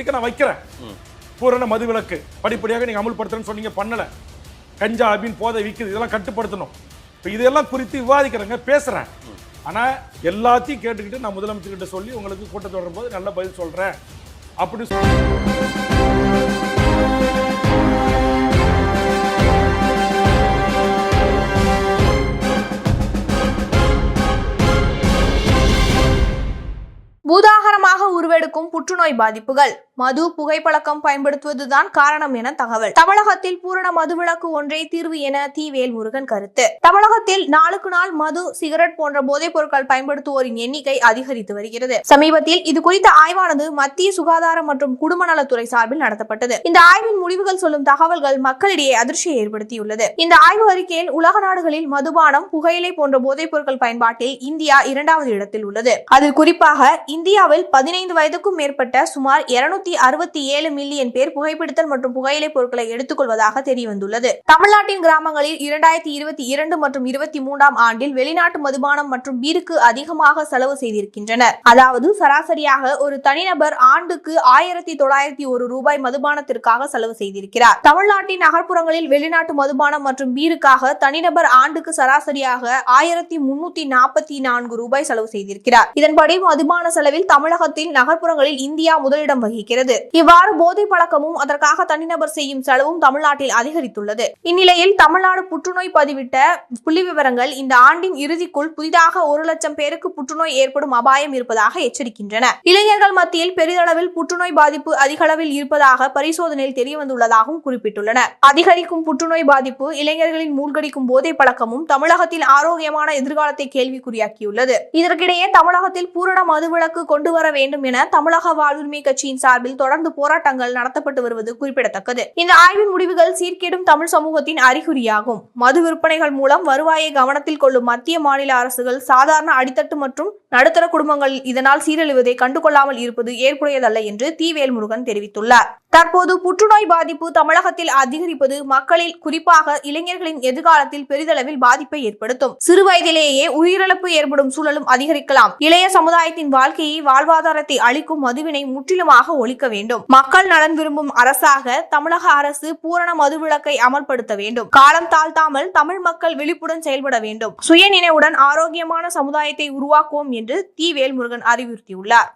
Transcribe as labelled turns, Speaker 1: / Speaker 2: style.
Speaker 1: இன்னைக்கு நான் வைக்கிறேன். பூரண மதுவிலக்கு. படிப்படியாக நீங்க அமுல்படுத்துறேன்னு சொன்னீங்க பண்ணல. கஞ்சா அப்படின்னு போதை விக்குது இதெல்லாம் கட்டுப்படுத்தணும். இப்போ இதெல்லாம் குறித்து விவாதிக்கிறேங்க பேசுறேன். ஆனா எல்லாத்தையும் கேட்டுக்கிட்டு நான் முதலமைச்சர்கிட்ட சொல்லி உங்களுக்கு கூட்டத்தொடரும் போது நல்ல பதில் சொல்றேன். அப்படின்னு சொல்லி
Speaker 2: பூதாகரமாக உருவெடுக்கும் புற்றுநோய் பாதிப்புகள். மது புகைப்பழக்கம் பயன்படுத்துவதுதான் காரணம் என தகவல். தமிழகத்தில் பூரண மதுவிலக்கு ஒன்றே தீர்வு என தி. வேல்முருகன் கருத்து. தமிழகத்தில் நாளுக்கு நாள் மது சிகரெட் போன்ற போதைப் பொருட்கள் பயன்படுத்துவோரின் எண்ணிக்கை அதிகரித்து வருகிறது. சமீபத்தில் இது குறித்த ஆய்வானது மத்திய சுகாதாரம் மற்றும் குடும்ப நலத்துறை சார்பில் நடத்தப்பட்டது. இந்த ஆய்வின் முடிவுகள் சொல்லும் தகவல்கள் மக்களிடையே அதிர்ச்சியை ஏற்படுத்தியுள்ளது. இந்த ஆய்வு அறிக்கையில் உலக நாடுகளில் மதுபானம் புகையிலை போன்ற போதைப் பொருட்கள் பயன்பாட்டில் இந்தியா இரண்டாவது இடத்தில் உள்ளது. அதில் குறிப்பாக இந்தியாவில் பதினைந்து வயதுக்கும் மேற்பட்ட சுமார் இருநூத்தி அறுபத்தி ஏழு மில்லியன் பேர் புகைப்பிடித்தல் மற்றும் புகையிலை பொருட்களை எடுத்துக்கொள்வதாக தெரியவந்துள்ளது. தமிழ்நாட்டின் கிராமங்களில் இரண்டாயிரத்தி இருபத்தி இரண்டு மற்றும் இருபத்தி மூன்றாம் ஆண்டில் வெளிநாட்டு மதுபானம் மற்றும் பீருக்கு அதிகமாக செலவு செய்திருக்கின்றனர். அதாவது சராசரியாக ஒரு தனிநபர் ஆண்டுக்கு ஆயிரத்தி தொள்ளாயிரத்தி ஒரு ரூபாய் மதுபானத்திற்காக செலவு செய்திருக்கிறார். தமிழ்நாட்டின் நகர்ப்புறங்களில் வெளிநாட்டு மதுபானம் மற்றும் பீருக்காக தனிநபர் ஆண்டுக்கு சராசரியாக ஆயிரத்தி முன்னூத்தி நாற்பத்தி நான்கு ரூபாய் செலவு செய்திருக்கிறார். இதன்படி மதுபான செலவில் தமிழகத்தில் நகர்ப்புறங்களில் இந்தியா முதலிடம் வகிக்கிறது. இவ்வாறு போதை பழக்கமும் அதற்காக தனிநபர் செய்யும் செலவும் தமிழ்நாட்டில் அதிகரித்துள்ளது. இந்நிலையில் தமிழ்நாடு புற்றுநோய் பதிவிட்ட புள்ளி விவரங்கள் இந்த ஆண்டின் இறுதிக்குள் புதிதாக ஒரு லட்சம் பேருக்கு புற்றுநோய் ஏற்படும் அபாயம் இருப்பதாக எச்சரிக்கின்றன. இளைஞர்கள் மத்தியில் பெரிதளவில் புற்றுநோய் பாதிப்பு அதிகளவில் இருப்பதாக பரிசோதனையில் தெரியவந்துள்ளதாகவும் குறிப்பிட்டுள்ளனர் அதிகரிக்கும் புற்றுநோய் பாதிப்பு இளைஞர்களின் மூழ்கடிக்கும் போதை பழக்கமும் தமிழகத்தில் ஆரோக்கியமான எதிர்காலத்தை கேள்விக்குறியாக்கியுள்ளது. இதற்கிடையே தமிழகத்தில் பூரண மதுவிலக்கு கொண்டு வர வேண்டும் என தமிழக வாழ்வுரிமை கட்சியின் சார்பில் தொடர்ந்து போராட்டங்கள் நடத்தப்பட்டு வருவது குறிப்பிடத்தக்கது. இந்த ஆய்வின் முடிவுகள் சீர்கேடும் தமிழ் சமூகத்தின் அறிகுறியாகும். மது விற்பனைகள் மூலம் வருவாயை கவனத்தில் கொள்ளும் மத்திய மாநில அரசுகள் சாதாரண அடித்தட்டு மற்றும் நடுத்தர குடும்பங்கள் இதனால் சீரழிவதை கண்டுகொள்ளாமல் இருப்பது ஏற்புடையதல்ல என்று தி. வேல்முருகன் தெரிவித்துள்ளார். தற்போது புற்றுநோய் பாதிப்பு தமிழகத்தில் அதிகரிப்பது மக்களில் குறிப்பாக இளைஞர்களின் எதிர்காலத்தில் பெரிதளவில் பாதிப்பை ஏற்படுத்தும். சிறு வயதிலேயே உயிரிழப்பு ஏற்படும் சூழலும் அதிகரிக்கலாம். இளைய சமுதாயத்தின் வாழ்க்கையை வாழ்வாதாரத்தை அளிக்கும் மதுவினை முற்றிலுமாக ஒழிக்க வேண்டும். மக்கள் நலன் விரும்பும் அரசாக தமிழக அரசு பூரண மதுவிலக்கை அமல்படுத்த வேண்டும். காலம் தாழ்த்தாமல் தமிழ் மக்கள் விழிப்புடன் செயல்பட வேண்டும். சுயநினைவுடன் ஆரோக்கியமான சமுதாயத்தை உருவாக்குவோம் என்று தி வேல்முருகன் அறிவுறுத்தியுள்ளார்.